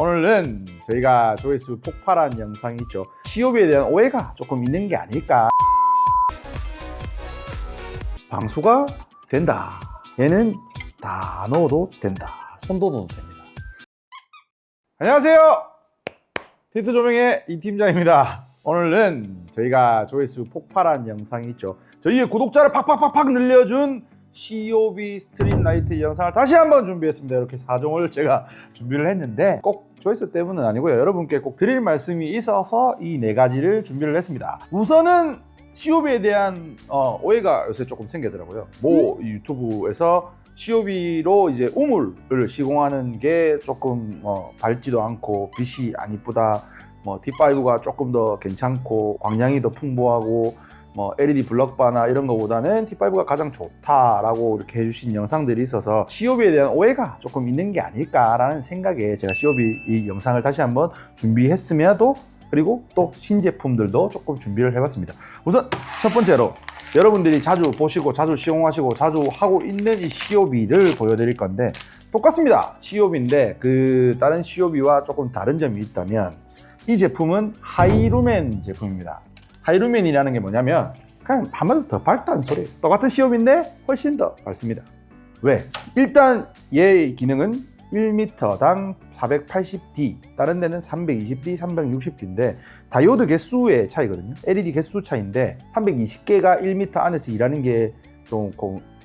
오늘은 저희가 조회수 폭발한 영상이 있죠. 시오비에 대한 오해가 조금 있는 게 아닐까. 방수가 된다. 얘는 다 넣어도 된다. 손도 넣어도 됩니다. 안녕하세요. 티트 조명의 이 팀장입니다. 오늘은 저희가 조회수 폭발한 영상이 있죠. 저희의 구독자를 팍팍팍팍 늘려준 COB 스트림라이트 영상을 다시 한번 준비했습니다. 이렇게 4종을 제가 준비를 했는데 꼭 조회수 때문은 아니고요. 여러분께 꼭 드릴 말씀이 있어서 이 네 가지를 준비를 했습니다. 우선은 COB에 대한 어, 오해가 요새 조금 생기더라고요. 뭐 유튜브에서 COB로 이제 우물을 시공하는 게 조금 어, 밝지도 않고 빛이 안 이쁘다. 뭐 D5가 조금 더 괜찮고 광량이 더 풍부하고 뭐 LED 블럭바나 이런 거보다는 T5가 가장 좋다라고 이렇게 해주신 영상들이 있어서 COB에 대한 오해가 조금 있는 게 아닐까라는 생각에 제가 COB 이 영상을 다시 한번 준비했음에도 그리고 또 신제품들도 조금 준비를 해봤습니다. 우선 첫 번째로 여러분들이 자주 보시고 자주 시공하시고 자주 하고 있는 이 COB를 보여드릴 건데 똑같습니다. COB인데 그 다른 COB와 조금 다른 점이 있다면 이 제품은 하이루멘 제품입니다. 하이루멘이라는 게 뭐냐면 그냥 한마디로 더 밝다는 소리예요. 똑같은 시옵인데 훨씬 더 밝습니다. 왜? 일단 얘의 기능은 1m당 480D, 다른 데는 320D, 360D인데 다이오드 개수의 차이거든요. LED 개수 차이인데 320개가 1m 안에서 일하는 게 좀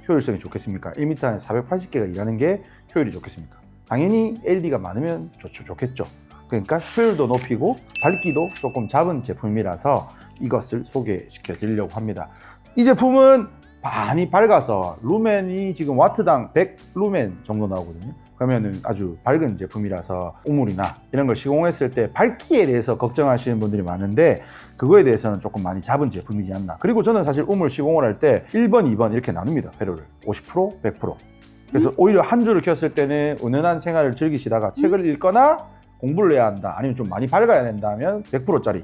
효율성이 좋겠습니까? 1m 안에 480개가 일하는 게 효율이 좋겠습니까? 당연히 LED가 많으면 좋죠, 좋겠죠. 그러니까 효율도 높이고 밝기도 조금 작은 제품이라서 이것을 소개시켜 드리려고 합니다. 이 제품은 많이 밝아서 루멘이 지금 와트당 100 루멘 정도 나오거든요. 그러면은 아주 밝은 제품이라서 우물이나 이런 걸 시공했을 때 밝기에 대해서 걱정하시는 분들이 많은데 그거에 대해서는 조금 많이 잡은 제품이지 않나. 그리고 저는 사실 우물 시공을 할 때 1번, 2번 이렇게 나눕니다. 회로를. 50%, 100%. 그래서 오히려 한 줄을 켰을 때는 은은한 생활을 즐기시다가 책을 읽거나 공부를 해야 한다. 아니면 좀 많이 밝아야 된다 하면 100%짜리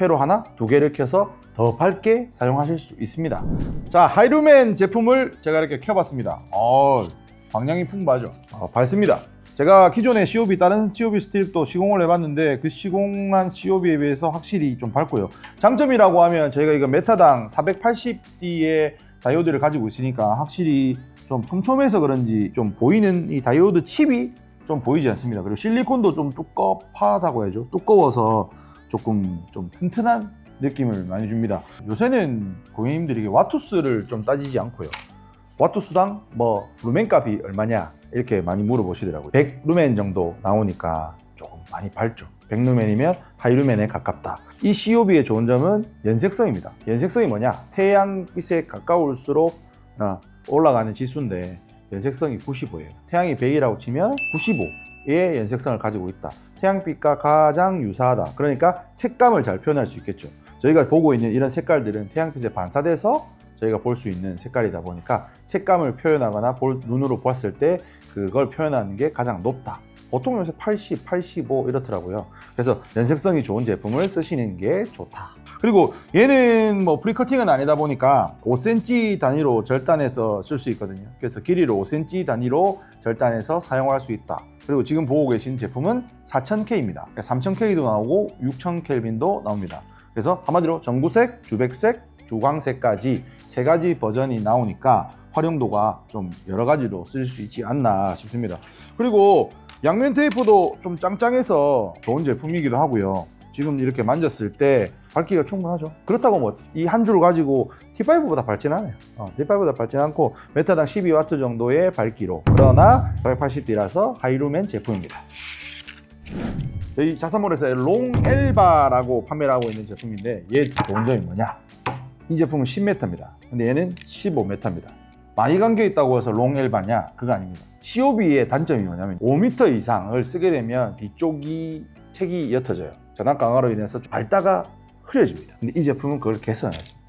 회로 하나, 두 개를 켜서 더 밝게 사용하실 수 있습니다. 자, 하이루멘 제품을 제가 이렇게 켜봤습니다. 어, 광량이 풍부하죠. 어, 밝습니다. 제가 기존에 COB 다른 COB 스트립도 시공을 해봤는데 그 시공한 COB에 비해서 확실히 좀 밝고요. 장점이라고 하면 저희가 이거 메타당 480D의 다이오드를 가지고 있으니까 확실히 좀 촘촘해서 그런지 좀 보이는 이 다이오드 칩이 좀 보이지 않습니다. 그리고 실리콘도 좀 두껍하다고 해야죠. 두꺼워서 조금 좀 튼튼한 느낌을 많이 줍니다. 요새는 고객님들이 와투스를 좀 따지지 않고요. 와투스당 뭐 루멘 값이 얼마냐 이렇게 많이 물어보시더라고요. 100 루멘 정도 나오니까 조금 많이 밝죠. 100 루멘이면 하이 루멘에 가깝다. 이 COB의 좋은 점은 연색성입니다. 연색성이 뭐냐? 태양빛에 가까울수록 아, 올라가는 지수인데 연색성이 95예요. 태양이 100이라고 치면 95의 연색성을 가지고 있다. 태양빛과 가장 유사하다. 그러니까 색감을 잘 표현할 수 있겠죠. 저희가 보고 있는 이런 색깔들은 태양빛에 반사돼서 저희가 볼 수 있는 색깔이다 보니까 색감을 표현하거나 볼- 눈으로 봤을 때 그걸 표현하는 게 가장 높다. 보통 요새 80, 85 이렇더라고요. 그래서 연색성이 좋은 제품을 쓰시는 게 좋다. 그리고 얘는 뭐 프리커팅은 아니다 보니까 5cm 단위로 절단해서 쓸 수 있거든요. 그래서 길이를 5cm 단위로 절단해서 사용할 수 있다. 그리고 지금 보고 계신 제품은 4000K입니다. 3000K도 나오고 6000켈빈도 나옵니다. 그래서 한마디로 전구색, 주백색, 주광색까지 세 가지 버전이 나오니까 활용도가 좀 여러 가지로 쓸 수 있지 않나 싶습니다. 그리고 양면 테이프도 좀 짱짱해서 좋은 제품이기도 하고요. 지금 이렇게 만졌을 때 밝기가 충분하죠. 그렇다고 뭐 이 한 줄 가지고 T5보다 밝진 않아요. 어, T5보다 밝진 않고 메타당 12W 정도의 밝기로 그러나 480D라서 하이루멘 제품입니다. 저희 자사몰에서 롱 엘바라고 판매를 하고 있는 제품인데 얘 좋은 점이 뭐냐? 이 제품은 10m입니다. 근데 얘는 15m입니다. 많이 감겨 있다고 해서 롱 엘바냐? 그거 아닙니다. COB의 단점이 뭐냐면 5m 이상을 쓰게 되면 뒤쪽이 책이 옅어져요. 전압 강화로 인해서 좀 밟다가 흐려집니다. 근데 이 제품은 그걸 개선했습니다.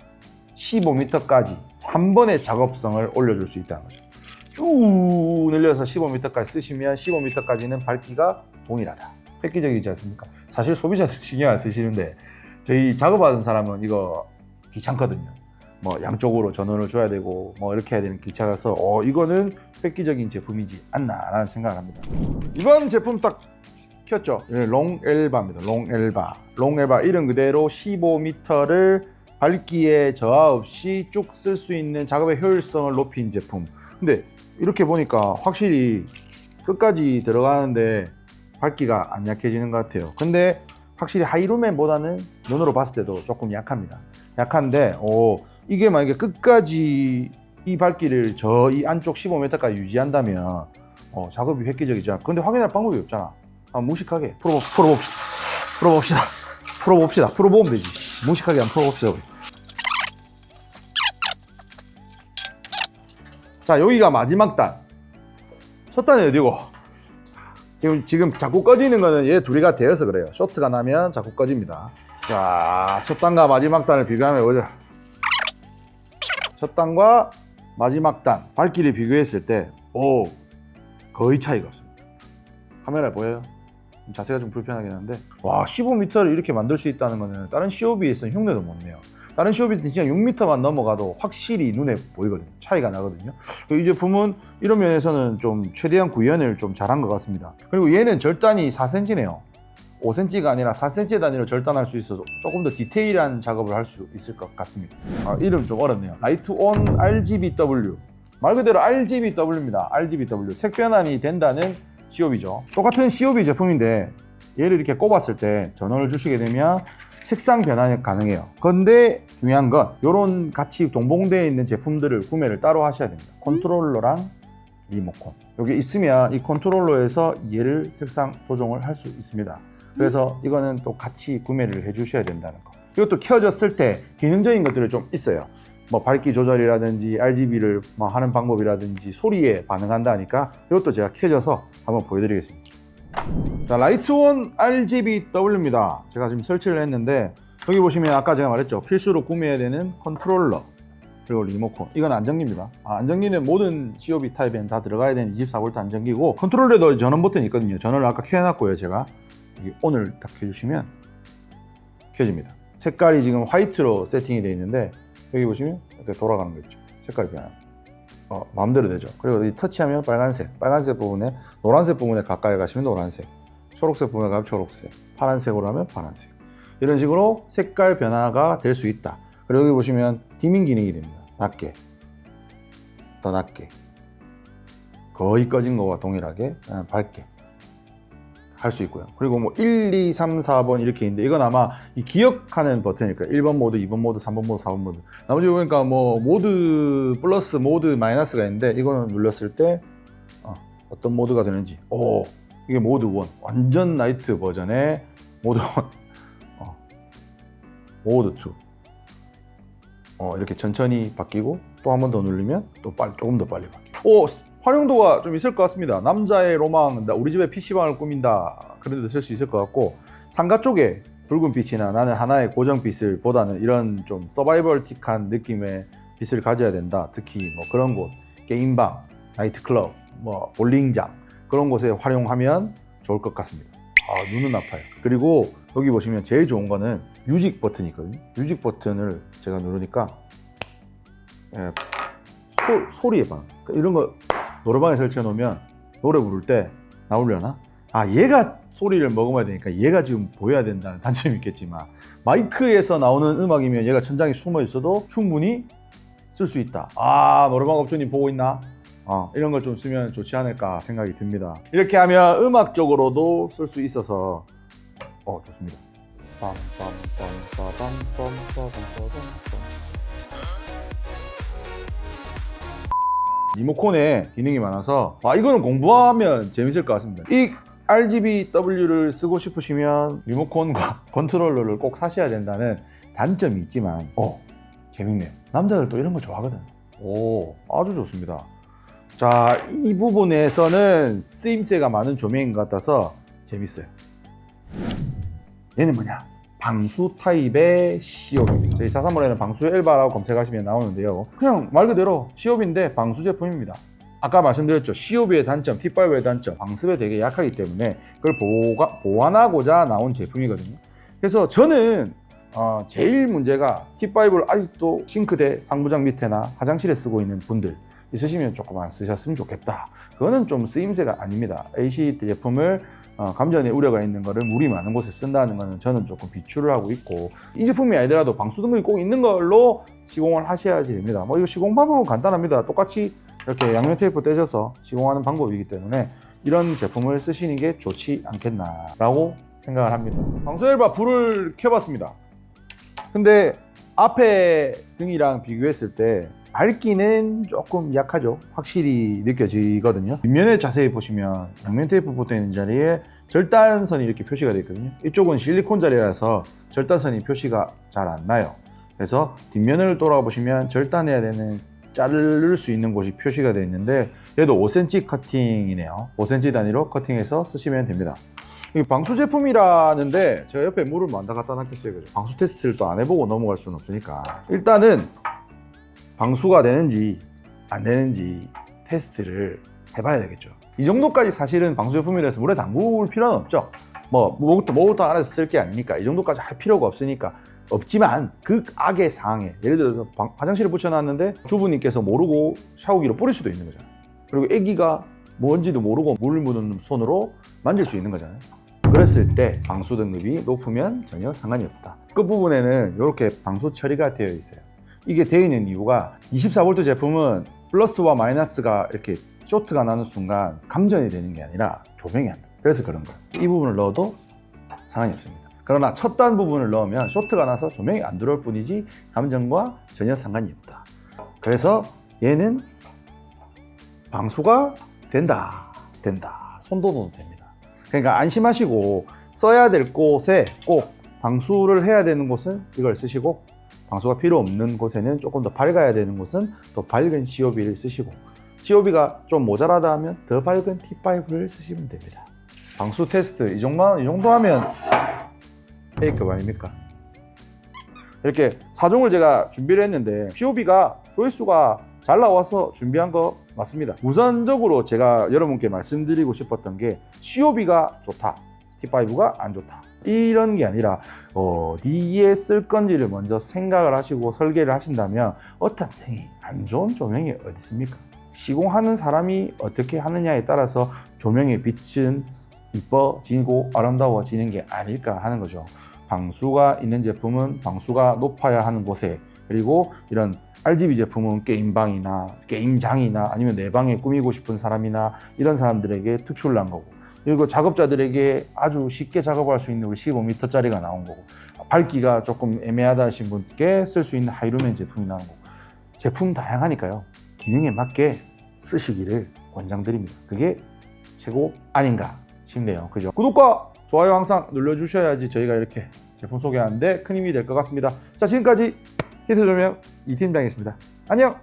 15m까지 한 번의 작업성을 올려줄 수 있다는 거죠. 쭉 늘려서 15m까지 쓰시면 15m까지는 밝기가 동일하다. 획기적이지 않습니까? 사실 소비자들 신경 안 쓰시는데 저희 작업하는 사람은 이거 귀찮거든요. 뭐 양쪽으로 전원을 줘야 되고 뭐 이렇게 해야 되는 기차라서 어 이거는 획기적인 제품이지 않나라는 생각을 합니다. 이번 제품 딱 켰죠. 예, 롱엘바입니다. 롱엘바. 롱엘바 이름 그대로 15m를 밝기에 저하 없이 쭉 쓸 수 있는 작업의 효율성을 높인 제품. 근데 이렇게 보니까 확실히 끝까지 들어가는데 밝기가 안 약해지는 것 같아요. 근데 확실히 하이루맨보다는 눈으로 봤을 때도 조금 약합니다. 약한데 오, 이게 만약에 끝까지 이 밝기를 저 이 안쪽 15m까지 유지한다면 어, 작업이 획기적이죠. 근데 확인할 방법이 없잖아. 아, 무식하게 풀어, 풀어봅시다. 풀어봅시다. 풀어봅시다. 풀어보면 되지. 무식하게 한번 풀어봅시다. 자, 여기가 마지막 단. 첫 단이 어디고? 지금, 지금 자꾸 꺼지는 거는 얘 둘이가 되어서 그래요. 쇼트가 나면 자꾸 꺼집니다. 자, 첫 단과 마지막 단을 비교하면 보자. 첫 단과 마지막 단, 밝기를 비교했을 때, 오, 거의 차이가 없습니다. 카메라에 보여요? 자세가 좀 불편하긴 한데, 와, 15m를 이렇게 만들 수 있다는 거는 다른 COB에서는 흉내도 못 내요. 다른 COB는 진짜 6m만 넘어가도 확실히 눈에 보이거든요. 차이가 나거든요. 이 제품은 이런 면에서는 좀 최대한 구현을 좀 잘한 것 같습니다. 그리고 얘는 절단이 4cm네요. 5cm가 아니라 4cm 단위로 절단할 수 있어서 조금 더 디테일한 작업을 할 수 있을 것 같습니다. 아, 이름 좀 어렵네요. 라이트 온 RGBW. 말 그대로 RGBW입니다. RGBW. 색 변환이 된다는 COB죠. 똑같은 COB 제품인데 얘를 이렇게 꼽았을 때 전원을 주시게 되면 색상 변환이 가능해요. 근데 중요한 건 이런 같이 동봉되어 있는 제품들을 구매를 따로 하셔야 됩니다. 컨트롤러랑 리모컨. 여기 있으면 이 컨트롤러에서 얘를 색상 조정을 할 수 있습니다. 그래서 이거는 또 같이 구매를 해 주셔야 된다는 거. 이것도 켜졌을 때 기능적인 것들이 좀 있어요. 뭐 밝기 조절이라든지 RGB를 뭐 하는 방법이라든지 소리에 반응한다니까 이것도 제가 켜져서 한번 보여드리겠습니다. 자, 라이트온 RGBW입니다. 제가 지금 설치를 했는데 여기 보시면 아까 제가 말했죠. 필수로 구매해야 되는 컨트롤러 그리고 리모컨. 이건 안전기입니다. 아, 안전기는 모든 COB 타입에는 다 들어가야 되는 24V 안전기고 컨트롤러에도 전원 버튼이 있거든요. 전원을 아까 켜놨고요. 제가 여기 ON을 딱 켜주시면 켜집니다. 색깔이 지금 화이트로 세팅이 되어 있는데 여기 보시면 이렇게 돌아가는 거 있죠. 색깔이 변해요. 어, 마음대로 되죠. 그리고 이 터치하면 빨간색, 빨간색 부분에 노란색 부분에 가까이 가시면 노란색, 초록색 부분에 가면 초록색, 파란색으로 하면 파란색. 이런 식으로 색깔 변화가 될 수 있다. 그리고 여기 보시면 디밍 기능이 됩니다. 낮게, 더 낮게, 거의 꺼진 거와 동일하게 아, 밝게 할수 있고요. 그리고 뭐 1, 2, 3, 4번 이렇게 있는데 이건 아마 이 기억하는 버튼일 거예요. 1번 모드, 2번 모드, 3번 모드, 4번 모드. 나머지 보니까 뭐 모드 플러스, 모드 마이너스가 있는데 이거는 눌렀을 때 어, 떤 모드가 되는지. 오, 이게 모드 1. 완전 나이트 버전의 모드 1. 어, 모드 2. 어, 이렇게 천천히 바뀌고 또 한 번 더 누르면 또 빨리, 조금 더 빨리 바뀌고. 오, 활용도가 좀 있을 것 같습니다. 남자의 로망, 나 우리 집에 PC방을 꾸민다. 그런 데도 쓸 수 있을 것 같고, 상가 쪽에 붉은 빛이나 나는 하나의 고정 빛을 보다는 이런 좀 서바이벌틱한 느낌의 빛을 가져야 된다. 특히 뭐 그런 곳, 게임방, 나이트클럽, 뭐 볼링장, 그런 곳에 활용하면 좋을 것 같습니다. 아, 눈은 아파요. 그리고 여기 보시면 제일 좋은 거는 뮤직 버튼이 있거든요. 뮤직 버튼을 제가 누르니까 예, 소, 소리에 반 이런 거 노래방에 설치해 놓으면 노래 부를 때 나오려나? 아 얘가 소리를 먹어야 되니까 얘가 지금 보여야 된다는 단점이 있겠지만 마이크에서 나오는 음악이면 얘가 천장에 숨어 있어도 충분히 쓸 수 있다. 아 노래방 업주님 보고 있나? 어, 이런 걸 좀 쓰면 좋지 않을까 생각이 듭니다. 이렇게 하면 음악적으로도 쓸 수 있어서 어 좋습니다. 빰빰빰빰빰빰빰빰빰빰 리모컨에 기능이 많아서 아 이거는 공부하면 재밌을 것 같습니다. 이 RGBW를 쓰고 싶으시면 리모컨과 컨트롤러를 꼭 사셔야 된다는 단점이 있지만 어 재밌네요. 남자들 또 이런 거 좋아하거든. 오 아주 좋습니다. 자 이 부분에서는 쓰임새가 많은 조명인 것 같아서 재밌어요. 얘는 뭐냐? 방수 타입의 시옵입니다. 저희 사사몰에는 방수 엘바라고 검색하시면 나오는데요. 그냥 말 그대로 시옵인데 방수 제품입니다. 아까 말씀드렸죠. 시옵의 단점, T5의 단점, 방습에 되게 약하기 때문에 그걸 보가, 보완하고자 나온 제품이거든요. 그래서 저는 어, 제일 문제가 T5를 아직도 싱크대 상부장 밑에나 화장실에 쓰고 있는 분들 있으시면 조금 안 쓰셨으면 좋겠다. 그거는 좀 쓰임새가 아닙니다. AC 제품을 어, 감전의 우려가 있는 거를 물이 많은 곳에 쓴다는 거는 저는 조금 비추를 하고 있고 이 제품이 아니더라도 방수 등급이 꼭 있는 걸로 시공을 하셔야지 됩니다. 뭐 이거 시공 방법은 간단합니다. 똑같이 이렇게 양면 테이프 떼셔서 시공하는 방법이기 때문에 이런 제품을 쓰시는 게 좋지 않겠나라고 생각을 합니다. 방수 헬바 불을 켜봤습니다. 근데 앞에 등이랑 비교했을 때 밝기는 조금 약하죠. 확실히 느껴지거든요. 뒷면에 자세히 보시면 양면 테이프 붙어 있는 자리에 절단선이 이렇게 표시가 되어 있거든요. 이쪽은 실리콘 자리라서 절단선이 표시가 잘 안 나요. 그래서 뒷면을 돌아보시면 절단해야 되는 자를 수 있는 곳이 표시가 되어 있는데 얘도 5cm 커팅이네요. 5cm 단위로 커팅해서 쓰시면 됩니다. 이 방수 제품이라는데 제가 옆에 물을 만다 갖다 놨겠어요. 방수 테스트를 또 안 해보고 넘어갈 수는 없으니까 일단은 방수가 되는지 안 되는지 테스트를 해봐야 되겠죠. 이 정도까지 사실은 방수 제품이라서 물에 담글 필요는 없죠. 뭐 뭐부터 뭐부터 알아서 쓸 게 아니니까 이 정도까지 할 필요가 없으니까 없지만 극악의 상황에 예를 들어서 방- 화장실에 붙여놨는데 주부님께서 모르고 샤워기로 뿌릴 수도 있는 거잖아요. 그리고 아기가 뭔지도 모르고 물 묻은 손으로 만질 수 있는 거잖아요. 그랬을 때 방수 등급이 높으면 전혀 상관이 없다. 끝부분에는 이렇게 방수 처리가 되어 있어요. 이게 되어 있는 이유가 24V 제품은 플러스와 마이너스가 이렇게 쇼트가 나는 순간 감전이 되는 게 아니라 조명이 안 돼. 그래서 그런 거예요. 이 부분을 넣어도 상관이 없습니다. 그러나 첫 단 부분을 넣으면 쇼트가 나서 조명이 안 들어올 뿐이지 감전과 전혀 상관이 없다. 그래서 얘는 방수가 된다. 된다. 손도도 됩니다. 그러니까 안심하시고 써야 될 곳에 꼭 방수를 해야 되는 곳은 이걸 쓰시고 방수가 필요 없는 곳에는 조금 더 밝아야 되는 곳은 더 밝은 COB를 쓰시고 COB가 좀 모자라다 하면 더 밝은 T5를 쓰시면 됩니다. 방수 테스트 이 정도 이 정도 하면 페이크 아닙니까? 이렇게 사종을 제가 준비를 했는데 COB가 조회수가 잘 나와서 준비한 거 맞습니다. 우선적으로 제가 여러분께 말씀드리고 싶었던 게 COB가 좋다. T5가 안 좋다. 이런 게 아니라 어디에 쓸 건지를 먼저 생각을 하시고 설계를 하신다면 어떤 등이 안 좋은 조명이 어디 있습니까? 시공하는 사람이 어떻게 하느냐에 따라서 조명의 빛은 이뻐지고 아름다워지는 게 아닐까 하는 거죠. 방수가 있는 제품은 방수가 높아야 하는 곳에 그리고 이런 RGB 제품은 게임방이나 게임장이나 아니면 내 방에 꾸미고 싶은 사람이나 이런 사람들에게 특출난 거고 그리고 작업자들에게 아주 쉽게 작업할 수 있는 우리 15m짜리가 나온 거고 밝기가 조금 애매하다 하신 분께 쓸 수 있는 하이루멘 제품이 나온 거고 제품 다양하니까요. 기능에 맞게 쓰시기를 권장드립니다. 그게 최고 아닌가 싶네요. 그죠? 구독과 좋아요 항상 눌러주셔야지 저희가 이렇게 제품 소개하는데 큰 힘이 될 것 같습니다. 자 지금까지 히트 조명 이팀장이었습니다. 안녕